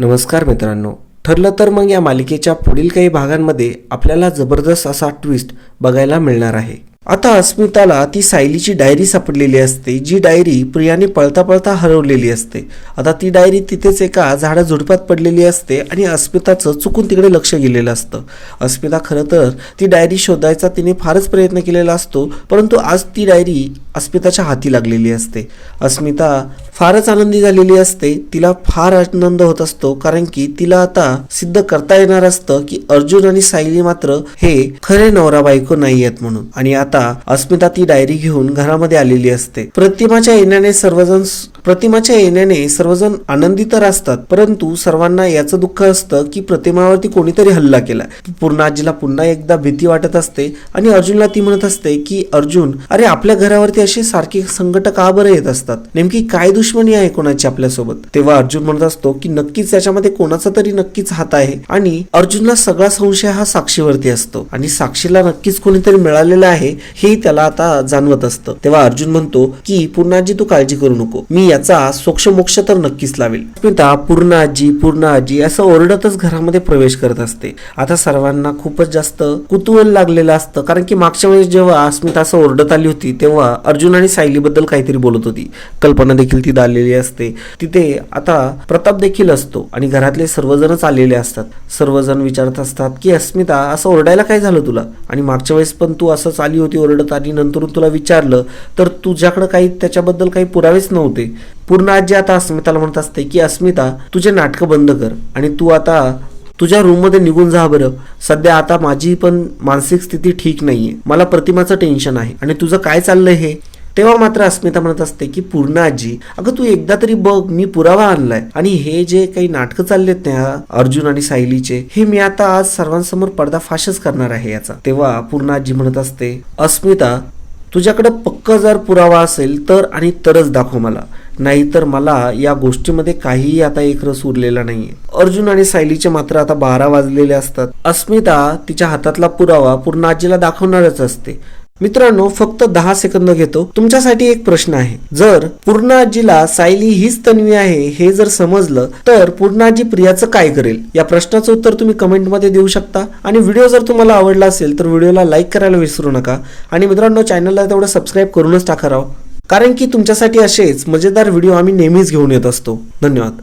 नमस्कार मित्रांनो. ठरलं तर मग या मालिकेच्या पुढील काही भागांमध्ये आपल्याला जबरदस्त असा ट्विस्ट बघायला मिळणार आहे. आता अस्मिताला ती सायलीची डायरी सापडलेली असते जी डायरी प्रियाने पळता पळता हरवलेली असते. आता ती डायरी तिथेच एका झाडा झुडपात पडलेली असते आणि अस्मिताचं चुकून तिकडे लक्ष गेलेलं असतं. अस्मिता खरं तर ती डायरी शोधायचा तिने फारच प्रयत्न केलेला असतो परंतु आज ती डायरी अस्मिताच्या हाती लागलेली असते. अस्मिता फारच आनंदी झालेली असते. तिला फार आनंद होत असतो कारण की तिला आता सिद्ध करता येणार असतं की अर्जुन आणि सायली मात्र हे खरे नवरा बायको नाही आहेत म्हणून. आणि आता अस्मिता ती डायरी घेऊन घरामध्ये आलेली असते. प्रतिमाच्या येण्याने सर्वजण प्रतिमाच्या येण्याने सर्वजण आनंदी तर असतात परंतु सर्वांना याचं दुःख असतं की प्रतिमावरती कोणीतरी हल्ला केला पूर्ण आजीला पुन्हा एकदा भीती वाटत असते आणि अर्जुनला ती म्हणत असते की अर्जुन अरे आपल्या घरावरती असे सारखे संकट का बरं येत असतात? नेमकी काय दुश्मनी आहे कोणाची आपल्यासोबत? तेव्हा अर्जुन म्हणत असतो की नक्कीच याच्यामध्ये कोणाचा तरी नक्कीच हात आहे आणि अर्जुनला सगळा संशय हा साक्षीवरती असतो आणि साक्षीला नक्कीच कोणीतरी मिळालेलं आहे हे त्याला आता जाणवत असतं. तेव्हा अर्जुन म्हणतो की पूर्णाजी तू काळजी करू नको. मी याचा सोक्ष मोक्ष तर नक्कीच लावेल. स्मिता पूर्ण आजी पूर्ण आजी असं ओरडतच घरामध्ये प्रवेश करत असते. आता सर्वांना खूपच जास्त कुतूहल लागलेलं असतं. कारण की मागच्या वेळेस जेव्हा अस्मिता असं ओरडत आली होती तेव्हा अर्जुन आणि सायलीबद्दल काहीतरी बोलत होती. कल्पना देखील तिथं आलेली असते. तिथे आता प्रताप देखील असतो आणि घरातले सर्वजणच आलेले असतात. सर्वजण विचारत असतात की अस्मिता असं ओरडायला काय झालं तुला? आणि मागच्या वेळेस पण तू असंच आली होती ओरडत आणि नंतर तुला विचारलं तर तुझ्याकडे काही त्याच्याबद्दल काही पुरावेच नव्हते. पूर्ण आजी आता अस्मिताला म्हणत असते की अस्मिता तुझे नाटकं बंद कर आणि तू आता तुझ्या रूममध्ये निघून जा बरं. सध्या आता माझी पण मानसिक स्थिती ठीक नाहीये. मला प्रतिमाचं टेन्शन आहे. आणि तुझं काय चाललंय हे? तेव्हा मात्र अस्मिता म्हणत असते की पूर्ण आजी अगं तू एकदा तरी बघ मी पुरावा आणलाय. आणि हे जे काही नाटकं चाललेत ना अर्जुन आणि सायलीचे हे मी आता आज सर्वांसमोर पडदाफाशच करणार आहे याचा. तेव्हा पूर्ण आजी म्हणत असते अस्मिता तुझ्याकडे पक्क जर पुरावा असेल तर आणि तरच दाखव मला. नाहीतर मला या गोष्टीमध्ये काहीही आता एक रस उरलेला नाहीये. अर्जुन आणि सायलीचे मात्र आता बारा वाजलेले असतात. अस्मिता तिच्या हातातला पुरावा पूर्ण आजीला दाखवणारच असते. मित्रांनो फक्त दहा सेकंद घेतो. तुमच्यासाठी एक प्रश्न आहे. जर पूर्ण आजीला सायली हीच तन्वी आहे हे जर समजलं तर पूर्ण आजी प्रियाचं काय करेल? या प्रश्नाचं उत्तर तुम्ही कमेंटमध्ये देऊ शकता. आणि व्हिडिओ जर तुम्हाला आवडला असेल तर व्हिडिओला लाईक करायला विसरू नका. आणि मित्रांनो चॅनलला तेवढं सबस्क्राईब करूनच टाका राव. कारण की तुमच्यासाठी असेच मजेदार व्हिडिओ आम्ही नेहमीच घेऊन येत असतो. धन्यवाद.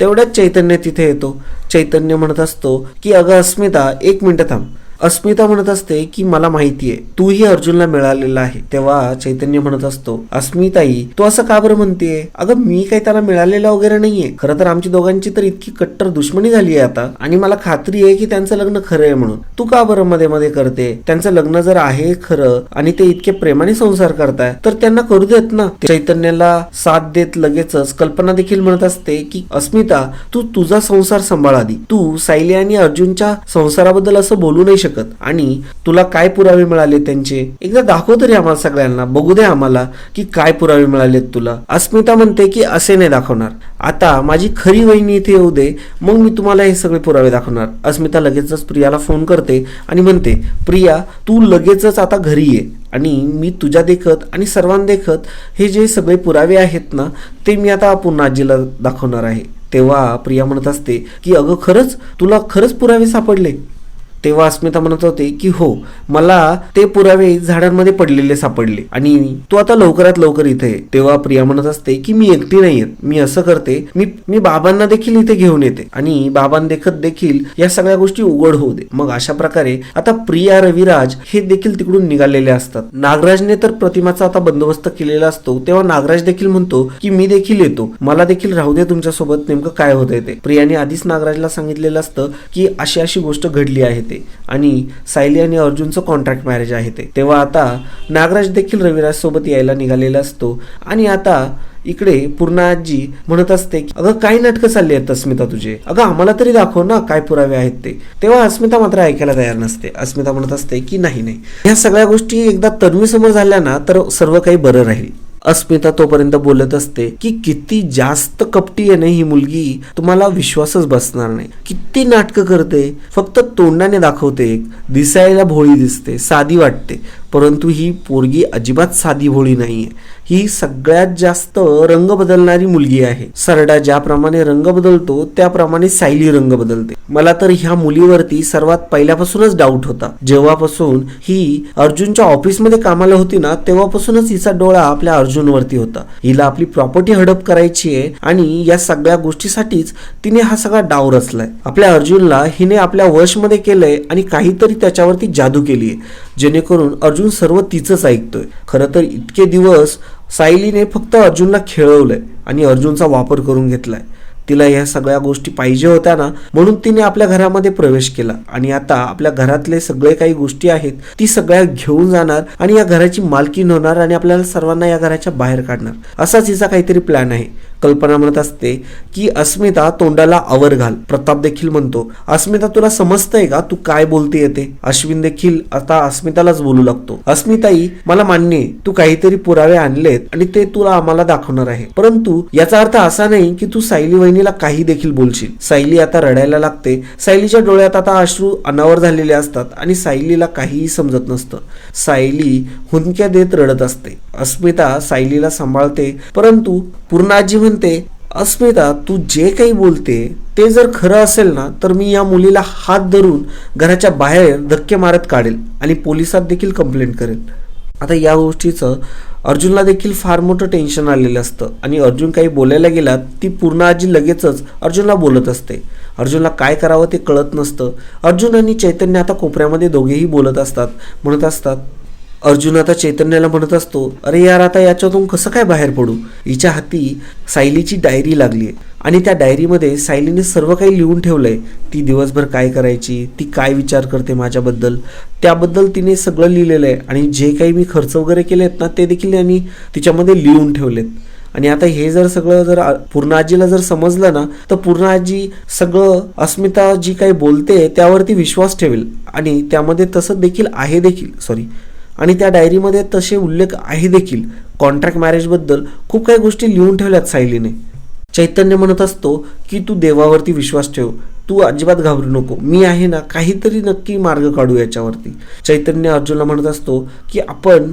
तेवढ्याच चैतन्य तिथे येतो. चैतन्य म्हणत असतो की अगं अस्मिता एक मिनटं थांब. अस्मिता म्हणत असते की मला माहिती आहे तूही अर्जुनला मिळालेला आहे. तेव्हा चैतन्य म्हणत असतो अस्मिताई तू असं का बरं म्हणतेय? अगं मी काही त्याला मिळालेला वगैरे नाहीये. खरं तर आमची दोघांची तर इतकी कट्टर दुश्मनी झाली आहे आता. आणि मला खात्री आहे की त्यांचं लग्न खरं आहे म्हणून. तू का बरं मध्ये मध्ये करते? त्यांचं लग्न जर आहे खरं आणि ते इतके प्रेमाने संसार करताय तर त्यांना करू देत ना. चैतन्याला साथ देत लगेचच कल्पना देखील म्हणत असते की अस्मिता तू तुझा संसार सांभाळ आधी. तू सायली आणि अर्जुनच्या संसाराबद्दल असं बोलू नाही शकत. आणि तुला काय पुरावे मिळाले त्यांचे? एकदा दाखव तरी आम्हाला सगळ्यांना बघू दे आम्हाला की काय पुरावे मिळालेत तुला. अस्मिता म्हणते की असे नाही दाखवणार. आता माझी खरी वहिनी इथे येऊ दे मग मी तुम्हाला हे सगळे पुरावे दाखवणार. अस्मिता लगेचच प्रियाला फोन करते आणि म्हणते प्रिया तू लगेचच आता घरी ये आणि मी तुझ्या देखत आणि सर्वांदेखत हे जे सगळे पुरावे आहेत ना ते मी आता पुन्हा आजीला दाखवणार आहे. तेव्हा प्रिया म्हणत असते की अगं खरंच? तुला खरंच पुरावे सापडले? तेव्हा अस्मिता म्हणत होते की हो मला ते पुरावे झाडांमध्ये पडलेले सापडले. आणि तू आता लवकरात लवकर इथे ये. तेव्हा प्रिया म्हणत असते की मी एकटी नाही येत. मी असं करते. मी मी बाबांना देखील इथे घेऊन येते. आणि बाबां देखत देखील या सगळ्या गोष्टी उघड होऊ दे. मग अशा प्रकारे आता प्रिया रविराज हे देखील तिकडून निघालेले असतात. नागराजने तर प्रतिमाचा आता बंदोबस्त केलेला असतो. तेव्हा नागराज देखील म्हणतो की मी देखील येतो. मला देखील राहू दे तुमच्यासोबत. नेमकं काय होतंय ते. प्रियाने आधीच नागराजला सांगितलेलं असतं की अशी अशी गोष्ट घडली आहे ते आणि सायली आणि अर्जुनचं कॉन्ट्रॅक्ट मॅरेज आहे ते. तेव्हा आता नागराज देखील रविराज सोबत यायला निघालेला असतो. आणि आता इकडे पूर्ण आजी म्हणत असते की, अगं काय नाटकं चालली आहेत अस्मिता तुझे. अगं आम्हाला तरी दाखव ना काय पुरावे आहेत ते. तेव्हा अस्मिता मात्र ऐकायला तयार नसते. अस्मिता म्हणत असते की नाही नाही. ह्या सगळ्या गोष्टी एकदा तन्वी समोर झाल्या ना तर सर्व काही बरं राहील. अस्मिता तोपर्यंत बोलत असते की किती जास्त कपटी आहे ना ही मुलगी तुम्हाला विश्वासच बसणार नाही. किती नाटकं करते फक्त तोंडाने दाखवते एक दिसायला भोळी दिसते साधी वाटते. परंतु ही पोरगी अजिबात साधी भोळी नाहीये. ही सगळ्यात जास्त रंग बदलणारी मुलगी आहे. सरडा ज्याप्रमाणे रंग बदलतो त्याप्रमाणे सायली रंग बदलते. मला तर ह्या मुलीवरती सर्वात पहिल्यापासूनच डाऊट होता. जेव्हापासून ही अर्जुनच्या ऑफिसमध्ये कामाला होती ना तेव्हापासूनच हिचा डोळा आपल्या अर्जुनवरती होता. हिला आपली प्रॉपर्टी हडप करायची आहे आणि या सगळ्या गोष्टीसाठीच तिने हा सगळा डाव रचलाय. आपल्या अर्जुनला हिने आपल्या वशमध्ये केलंय आणि काहीतरी त्याच्यावरती जादू केली आहे जेणेकरून अर्जुन सर्व तिचंच ऐकतोय. खरं तर इतके दिवस सायलीने फक्त अर्जुनला खेळवलंय आणि अर्जुनचा वापर करून घेतलाय. तिला या सगळ्या गोष्टी पाहिजे होत्या ना म्हणून तिने आपल्या घरामध्ये प्रवेश केला. आणि आता आपल्या घरातले सगळे काही गोष्टी आहेत ती सगळ्या घेऊन जाणार आणि या घराची मालकीन होणार आणि आपल्याला सर्वांना या घराच्या बाहेर काढणार. असाच हिचा काहीतरी प्लॅन आहे. कल्पना म्हणत असते की अस्मिता तोंडाला आवर घाल. प्रताप देखील म्हणतो अस्मिता तुला समजतंय का? तू काय बोलते येते? अश्विन देखील आता अस्मितालाच बोलू लागतो. अस्मिताई मला मान्य तू काहीतरी पुरावे आणलेत आणि ते तुला आम्हाला दाखवणार आहे. परंतु याचा अर्थ असा नाही की तू सायली वहिनीला काही देखील बोलशील. सायली आता रडायला लागते. सायलीच्या डोळ्यात आता अश्रू अनावर झालेले असतात आणि सायलीला काहीही समजत नसतं. सायली हुंदक्या देत रडत असते. अस्मिता सायलीला सांभाळते परंतु पूर्ण आजी म्हणते अस्मिता तू जे काही बोलते ते जर खरं असेल ना तर मी या मुलीला हात धरून घराच्या बाहेर धक्के मारत काढेल आणि पोलिसात देखील कंप्लेंट करेल. आता या गोष्टीचं अर्जुनला देखील फार मोठं टेन्शन आलेलं असतं आणि अर्जुन काही बोलायला गेला ती पूर्ण आजी लगेचच अर्जुनला बोलत असते. अर्जुनला काय करावं ते कळत नसतं. अर्जुन आणि चैतन्य आता कोपऱ्यामध्ये दोघेही बोलत असतात म्हणत असतात अर्जुन आता चैतन्याला म्हणत असतो अरे यार आता याच्यातून कसं काय बाहेर पडू? हिच्या हाती सायलीची डायरी लागली आहे. आणि त्या डायरीमध्ये सायलीने सर्व काही लिहून ठेवलंय. ती दिवसभर काय करायची ती काय विचार करते माझ्याबद्दल? त्याबद्दल तिने सगळं लिहिलेलं आहे. आणि जे काही मी खर्च वगैरे केले आहेत ना ते देखील आणि तिच्यामध्ये लिहून ठेवलेत. आणि आता हे जर सगळं जर पूर्ण आजीला जर समजलं ना तर पूर्ण आजी सगळं अस्मिता जी काही बोलते त्यावरती विश्वास ठेवेल. आणि त्यामध्ये तसं देखील आहे देखील. सॉरी आणि त्या डायरीमध्ये तसे उल्लेख आहे देखील. कॉन्ट्रॅक्ट मॅरेजबद्दल खूप काही गोष्टी लिहून ठेवल्यात सायलीने. चैतन्य म्हणत असतो की तू देवावरती विश्वास ठेव. तू अजिबात घाबरू नको. मी आहे ना काहीतरी नक्की मार्ग काढू याच्यावरती. चैतन्य अर्जुनला म्हणत असतो की आपण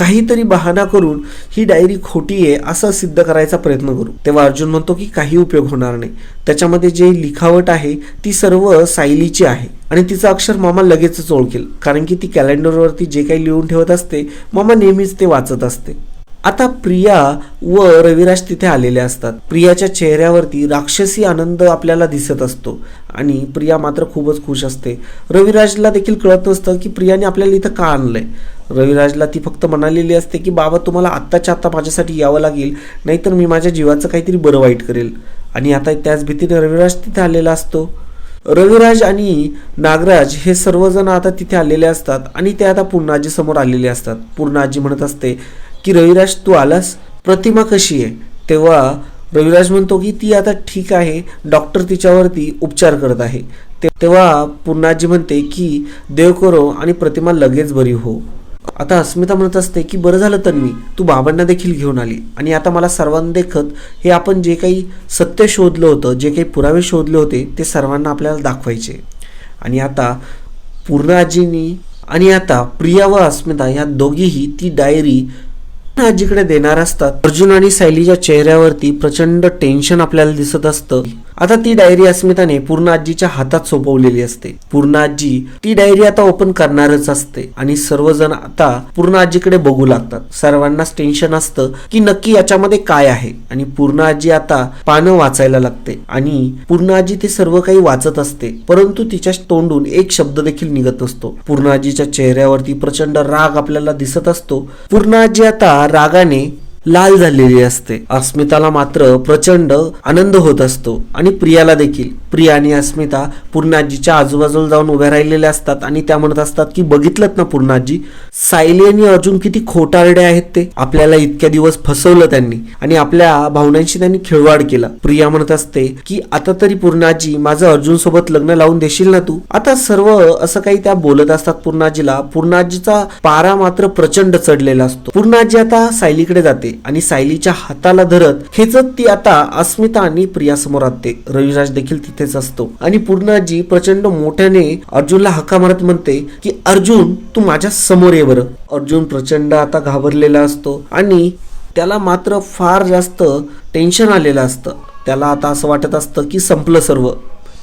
काहीतरी बहाणा करून ही डायरी खोटी आहे असं सिद्ध करायचा प्रयत्न करू. तेव्हा अर्जुन म्हणतो की काही उपयोग होणार नाही. त्याच्यामध्ये जे लिखावट आहे ती सर्व सायलीची आहे. आणि तिचं अक्षर मामा लगेचच ओळखेल. कारण की ती कॅलेंडरवरती जे काही लिहून ठेवत असते मामा नेहमीच ते वाचत असते. आता प्रिया व रविराज तिथे आलेले असतात. प्रियाच्या चेहऱ्यावरती राक्षसी आनंद आपल्याला दिसत असतो. आणि प्रिया मात्र खूपच खुश असते. रविराजला देखील कळत नसतं की प्रियाने आपल्याला इथं का आणलंय. रविराजला ती फक्त म्हणालेली असते की बाबा तुम्हाला आत्ताच्या आत्ता माझ्यासाठी यावं लागेल नाहीतर मी माझ्या जीवाचं काहीतरी बरं वाईट करेल. आणि आता त्याच भीतीने रविराज तिथे आलेला असतो. रविराज आणि नागराज हे सर्वजण आता तिथे आलेले असतात आणि ते आता पूर्णाजी समोर आलेले असतात. पूर्णाजी म्हणत असते की रविराज तू आलास? प्रतिमा कशी आहे? तेव्हा रविराज म्हणतो की ती आता ठीक आहे. डॉक्टर तिच्यावरती उपचार करत आहे. ते- तेव्हा पूर्णाजी म्हणते की देव करो आणि प्रतिमा लगेच बरी हो. आता अस्मिता म्हणत असते की बरं झालं तर मी तू बाबांना देखील घेऊन आली. आणि आता मला सर्वांना देखत हे आपण जे काही सत्य शोधलं होतं जे काही पुरावे शोधले होते ते सर्वांना आपल्याला दाखवायचे. आणि आता पूर्ण आजीनी आणि आता प्रिया व अस्मिता या दोघीही ती डायरी आजीकडे देणार असतात. अर्जुन आणि सायलीच्या चेहऱ्यावरती प्रचंड टेन्शन आपल्याला दिसत असतं. आता ती डायरी अस्मिताने पूर्ण आजीच्या हातात सोपवलेली असते. पूर्ण आजी ती डायरी आता ओपन करणारच असते आणि सर्वजण आता पूर्ण आजीकडे बघू लागतात. सर्वांनाच टेन्शन असतं की नक्की याच्यामध्ये काय आहे? आणि पूर्ण आजी आता पानं वाचायला लागते. आणि पूर्ण आजी ते सर्व काही वाचत असते परंतु तिच्या तोंडून एक शब्द देखील निघत नसतो. पूर्ण आजीच्या चेहऱ्यावरती प्रचंड राग आपल्याला दिसत असतो. पूर्ण आजी आता रागाने लाल झालेली असते. अस्मिताला मात्र प्रचंड आनंद होत असतो आणि प्रियाला देखील. प्रिया आणि अस्मिता पूर्णाजीच्या आजूबाजूला जाऊन उभ्या राहिलेल्या असतात आणि त्या म्हणत असतात की बघितलं ना पूर्णाजी? सायली आणि अर्जुन किती खोटारडे आहेत ते. आपल्याला इतक्या दिवस फसवलं त्यांनी आणि आपल्या भावनांशी त्यांनी खिळवाड केला. प्रिया म्हणत असते की आता तरी पूर्णाजी माझं अर्जुन सोबत लग्न लावून देशील ना तू? आता सर्व असं काही त्या बोलत असतात पूर्णाजीला. पूर्णाजीचा पारा मात्र प्रचंड चढलेला असतो. पूर्णाजी आता सायलीकडे जाते. जाते आणि सायलीच्या हाताला धरत खेचत ती आता अस्मिता आणि प्रिया समोर आणते रविराज देखील तिथेच असतो. आणि पूर्णाजी प्रचंड मोठ्याने अर्जुनला हक्का मारत म्हणते की अर्जुन तू माझ्यासमोर ये बरं. अर्जुन प्रचंड आता घाबरलेला असतो आणि त्याला मात्र फार जास्त टेन्शन आलेलं असतं. त्याला आता असं वाटत असतं की संपलं सर्व.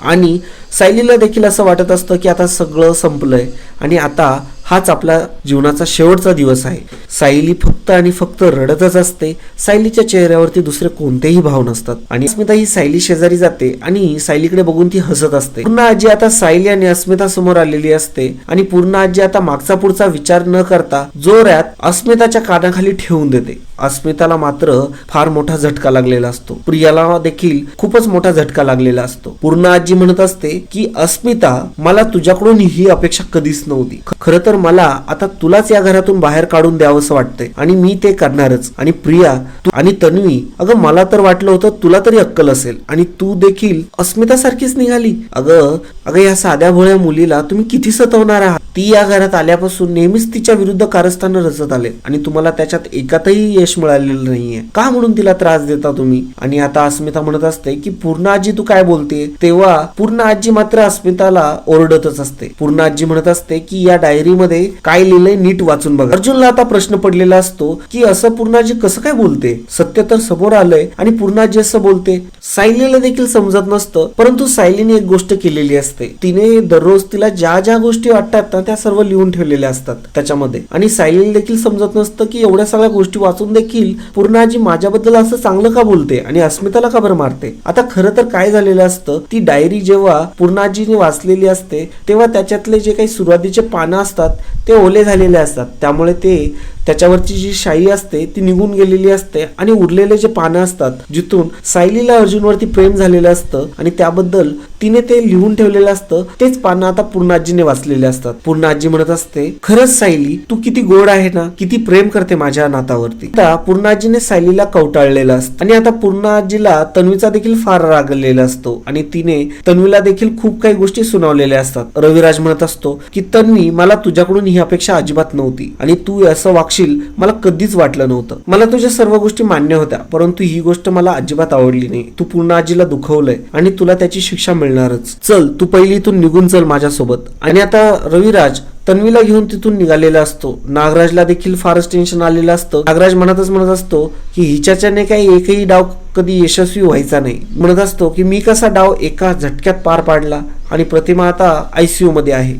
आणि सायलीला देखील असं वाटत असतं की आता सगळं संपलंय. आणि आता हाच आपल्या जीवनाचा शेवटचा दिवस आहे. सायली फक्त आणि फक्त रडतच असते. सायलीच्या चेहऱ्यावरती दुसरे कोणतेही भाव नसतात. आणि अस्मिता ही सायली शेजारी जाते आणि सायलीकडे बघून ती हसत असते. पूर्ण आजी आता सायली आणि अस्मिता समोर आलेली असते. आणि पूर्ण आजी आता मागचा पुढचा विचार न करता जोरात अस्मिताच्या कानाखाली ठेवून देते. अस्मिताला मात्र फार मोठा झटका लागलेला असतो. प्रियाला देखील खूपच मोठा झटका लागलेला असतो. पूर्ण आजी म्हणत असते की अस्मिता मला तुझ्याकडून ही अपेक्षा कधीच नव्हती. खर खरं तर मला आता तुलाच या घरातून बाहेर काढून द्यावंसं वाटतंय. आणि मी ते करणारच. आणि प्रिया तू आणि तन्वी अगं मला तर वाटलं होतं तुला तरी अक्कल असेल. आणि तू देखील अस्मिता सारखीच निघाली. अगं अगं या साध्या भोळ्या मुलीला तुम्ही किती सतवणार आहात? ती या घरात आल्यापासून नेहमीच तिच्या विरुद्ध कारस्थान रचत आले. आणि तुम्हाला त्याच्यात एकातही यश मिळालेलं नाहीये. का म्हणून तिला त्रास देता तुम्ही? आणि आता अस्मिता म्हणत असते की पूर्ण आजी तू काय बोलते तेव्हा पूर्ण आजी मात्र अस्मिताला ओरडतच असते. पूर्ण आजी म्हणत असते की या डायरीमध्ये काय लिहिलंय नीट वाचून बघा. अर्जुनला आता प्रश्न पडलेला असतो की असं पूर्णाजी कसं काय बोलते? सत्य तर समोर आलंय आणि पूर्णाजी असं बोलते. सायलीला देखील समजत नसतं परंतु सायलीने एक गोष्ट केलेली असते. तिने दररोज तिला ज्या ज्या गोष्टी वाटतात ना त्या सर्व लिहून ठेवलेल्या असतात त्याच्यामध्ये. आणि सायलीला देखील समजत नसतं की एवढ्या सगळ्या गोष्टी वाचून देखील पूर्णाजी माझ्याबद्दल असं चांगलं का बोलते आणि अस्मिताला का बरं मारते? आता खरं तर काय झालेलं असतं ती डायरी जेव्हा पूर्णाजीने वाचलेली असते तेव्हा त्याच्यातले जे काही सुरुवातीचे पानं असतात ते ओले झालेले असतात. त्यामुळे ते त्याच्यावरची जी शाई असते ती निघून गेलेली असते आणि उरलेले जे पानं असतात जिथून सायलीला अर्जुनवरती प्रेम झालेलं असतं आणि त्याबद्दल तिने ते लिहून ठेवलेलं असतं तेच पानं आता पूर्णाजीने वाचलेले असतात. पूर्णाजी म्हणत असते खरंच सायली तू किती गोड आहे ना किती प्रेम करते माझ्या नातावरती आता पूर्णाजीने सायलीला कवटाळलेलं असतं आणि आता पूर्ण आजीला तन्वीचा देखील फार रागलेला असतो आणि तिने तन्वीला देखील खूप काही गोष्टी सुनावलेल्या असतात. रविराज म्हणत असतो की तन्वी मला तुझ्याकडून ही अपेक्षा अजिबात नव्हती आणि तू असं वाक्ष वागशील मला कधीच वाटलं नव्हतं. मला तुझ्या सर्व गोष्टी मान्य होत्या परंतु ही गोष्ट मला अजिबात आवडली नाही. तू पूर्ण आजीला दुखवलंय आणि तुला त्याची शिक्षा मिळणारच. चल तू पहिली इथून निघून चल माझ्यासोबत. आणि आता रविराज तन्वीला घेऊन तिथून निघालेला असतो. नागराजला देखील फारच टेन्शन आलेलं असतं. नागराज म्हणतच म्हणत असतो की हिच्याच्याने काही एकही डाव कधी यशस्वी व्हायचा नाही. म्हणत असतो की मी कसा डाव एका झटक्यात पार पाडला आणि प्रतिमा आता आयसीयू मध्ये आहे.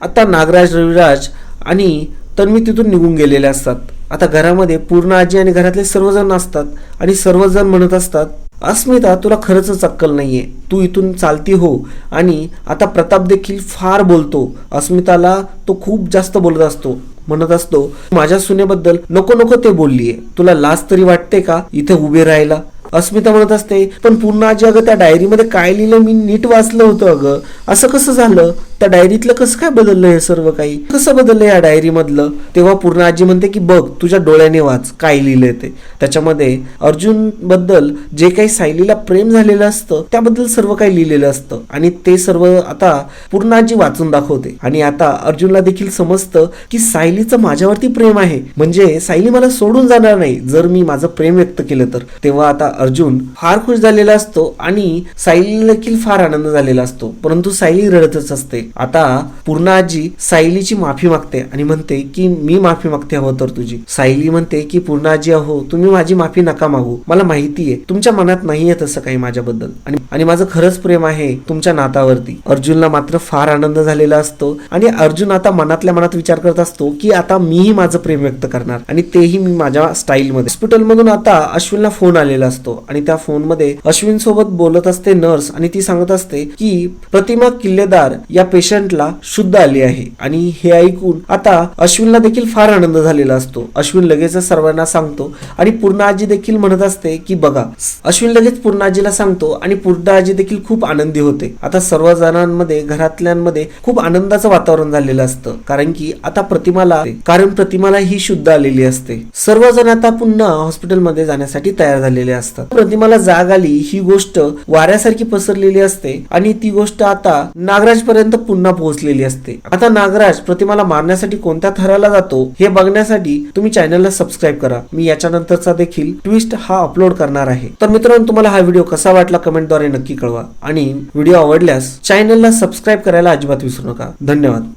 आता नागराज रविराज आणि तर मी तिथून निघून गेलेले असतात. आता घरामध्ये पूर्ण आजी आणि घरातले सर्वजण असतात आणि सर्वजण म्हणत असतात अस्मिता तुला खरंच अक्कल नाहीये. तू इथून चालती हो. आणि आता प्रताप देखील फार बोलतो. अस्मिताला तो खूप जास्त बोलत असतो. म्हणत असतो माझ्या सुनेबद्दल नको नको ते बोललीये. तुला लाज तरी वाटते का इथे उभे राहायला? अस्मिता म्हणत असते पण पूर्ण आजी अगं त्या डायरीमध्ये काय लिहिलं? मी नीट वाचलं होतं अगं. असं कसं झालं? त्या डायरीतलं कसं काय बदललं हे सर्व काही? कसं बदललं या डायरी मधलं तेव्हा पूर्ण आजी म्हणते की बघ तुझ्या डोळ्याने वाच काय लिहिलंय ते. त्याच्यामध्ये अर्जुनबद्दल जे काही सायलीला प्रेम झालेलं असतं त्याबद्दल सर्व काही लिहिलेलं असतं. आणि ते सर्व आता पूर्ण आजी वाचून दाखवते. आणि आता अर्जुनला देखील समजतं की सायलीचं माझ्यावरती प्रेम आहे. म्हणजे सायली मला सोडून जाणार नाही जर मी माझं प्रेम व्यक्त केलं तर. तेव्हा आता अर्जुन फार खुश झालेला असतो आणि सायलीला देखील फार आनंद झालेला असतो. परंतु सायली रडतच असते. आता पूर्ण आजी सायलीची माफी मागते आणि म्हणते की मी माफी मागते हवं तर तुझी. सायली म्हणते की पूर्ण आजी अहो तुम्ही माझी माफी नका मागू. मला माहितीये तुमच्या मनात नाहीये तसं काही माझ्याबद्दल. आणि आणि माझं खरंच प्रेम आहे तुमच्या नातावरती. अर्जुनला मात्र फार आनंद झालेला असतो आणि अर्जुन आता मनातल्या मनात विचार करत असतो की आता मीही माझं प्रेम व्यक्त करणार आणि तेही मी माझ्या स्टाईल मध्ये हॉस्पिटल मधून आता अश्विनला फोन आलेला असतो आणि त्या फोनमध्ये अश्विन सोबत बोलत असते नर्स आणि ती सांगत असते की प्रतिमा किल्लेदार या पेशंटला शुद्ध आली आहे. आणि हे ऐकून आता अश्विनला देखील फार आनंद झालेला असतो. अश्विन लगेच सर्वांना सांगतो आणि पूर्ण आजी देखील म्हणत असते की बघा अश्विन लगेच पूर्णाजीला सांगतो आणि पूर्ण आजी देखील खूप आनंदी होते. आता सर्व जणांमध्ये घरातल्यांमध्ये खूप आनंदाचं वातावरण झालेलं असतं. कारण की आता प्रतिमाला कारण प्रतिमाला ही शुद्ध आलेली असते. सर्वजण आता पुन्हा हॉस्पिटलमध्ये जाण्यासाठी तयार झालेले असतात. प्रतिमाला जाग आली ही गोष्ट वाऱ्यासारखी पसरलेली असते आणि ती गोष्ट आता नागराज पर्यंत पुन्हा पोहोचलेली असते. आता नागराज प्रतिमाला मारण्यासाठी कोणत्या थराला जातो हे बघण्यासाठी तुम्ही चॅनलला सबस्क्राईब करा. मी याच्यानंतरचा देखील ट्विस्ट हा अपलोड करणार आहे. तर मित्रांनो तुम्हाला हा व्हिडिओ कसा वाटला कमेंटद्वारे नक्की कळवा. आणि व्हिडिओ आवडल्यास चॅनलला सबस्क्राईब करायला अजिबात विसरू नका. धन्यवाद.